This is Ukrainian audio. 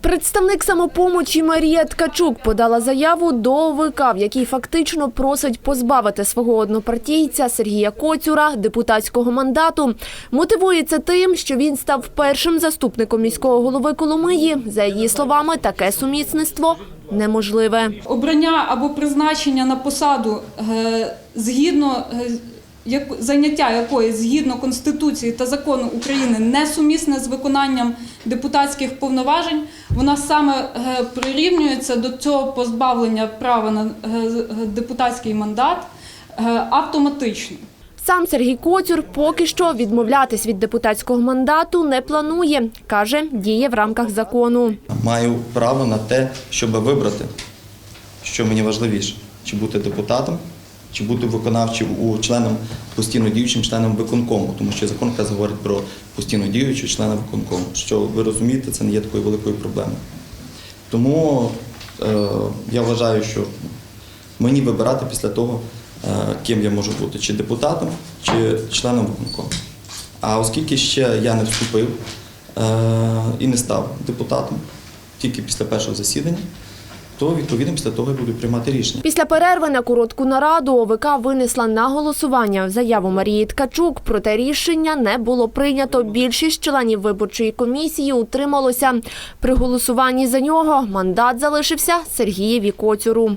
Представник самопомочі Марія Ткачук подала заяву до ОВК, в якій фактично просить позбавити свого однопартійця Сергія Коцюра депутатського мандату. Мотивує це тим, що він став першим заступником міського голови Коломиї. За її словами, таке сумісництво неможливе. обрання або призначення на посаду е, згідно е, заняття якої згідно Конституції та закону України несумісне з виконанням депутатських повноважень, вона саме е, прирівнюється до цього позбавлення права на е, депутатський мандат е, автоматично. Сам Сергій Коцюр поки що відмовлятись від депутатського мандату не планує. Каже, діє в рамках закону. Маю право на те, щоб вибрати, що мені важливіше, чи бути депутатом, чи бути виконавчим у членом постійно діючим членом виконкому, тому що закон якраз говорить про постійно діючого члена виконкому. Що ви розумієте, це не є такою великою проблемою. Тому е, я вважаю, що мені вибирати після того, е, ким я можу бути, чи депутатом, чи членом виконкому. А оскільки ще я не вступив е, і не став депутатом тільки після першого засідання, то відповідно після того я буду приймати рішення. Після перерви на коротку нараду ОВК винесла на голосування заяву Марії Ткачук. Проте рішення не було прийнято. Більшість членів виборчої комісії утрималося. При голосуванні за нього мандат залишився Сергієві Коцюру.